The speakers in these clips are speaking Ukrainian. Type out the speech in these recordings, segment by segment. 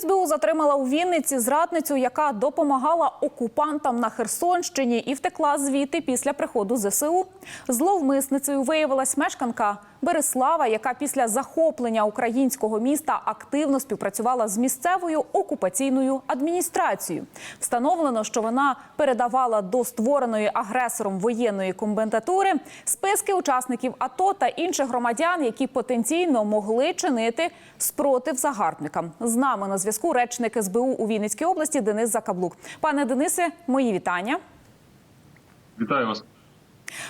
СБУ затримала у Вінниці зрадницю, яка допомагала окупантам на Херсонщині і втекла звідти після приходу ЗСУ. Зловмисницею виявилась мешканка Береслава, яка після захоплення українського міста активно співпрацювала з місцевою окупаційною адміністрацією. Встановлено, що вона передавала до створеної агресором воєнної комбентатури списки учасників АТО та інших громадян, які потенційно могли чинити спротив загарбникам. З нами на зв'язку речник СБУ у Вінницькій області Денис Закаблук. Пане Денисе, мої вітання. Вітаю вас.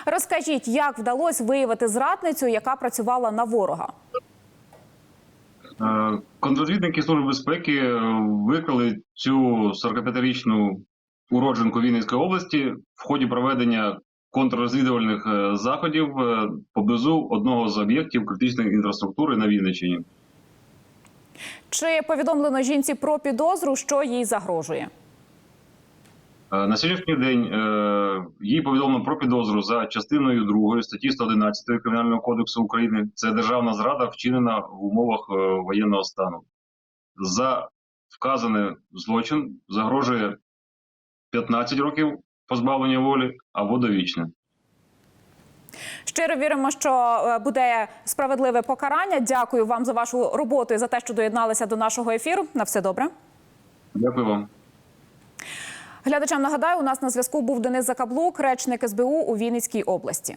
Розкажіть, як вдалося виявити зрадницю, яка працювала на ворога? Е, Контрозвідники Служби безпеки е, викрили цю 45-річну уродженку Вінницької області в ході проведення контррозвідувальних е, заходів поблизу одного з об'єктів критичної інфраструктури на Вінниччині. Чи повідомлено жінці про підозру, що їй загрожує? Е, На сьогоднішній день е, їй повідомлено про підозру за частиною 2 статті 111 Кримінального кодексу України. Це державна зрада, вчинена в умовах е, воєнного стану. За вказаний злочин загрожує 15 років позбавлення волі або довічне. Щиро віримо, що буде справедливе покарання. Дякую вам за вашу роботу і за те, що доєдналися до нашого ефіру. На все добре. Дякую вам. Глядачам нагадаю, у нас на зв'язку був Денис Закаблук, речник СБУ у Вінницькій області.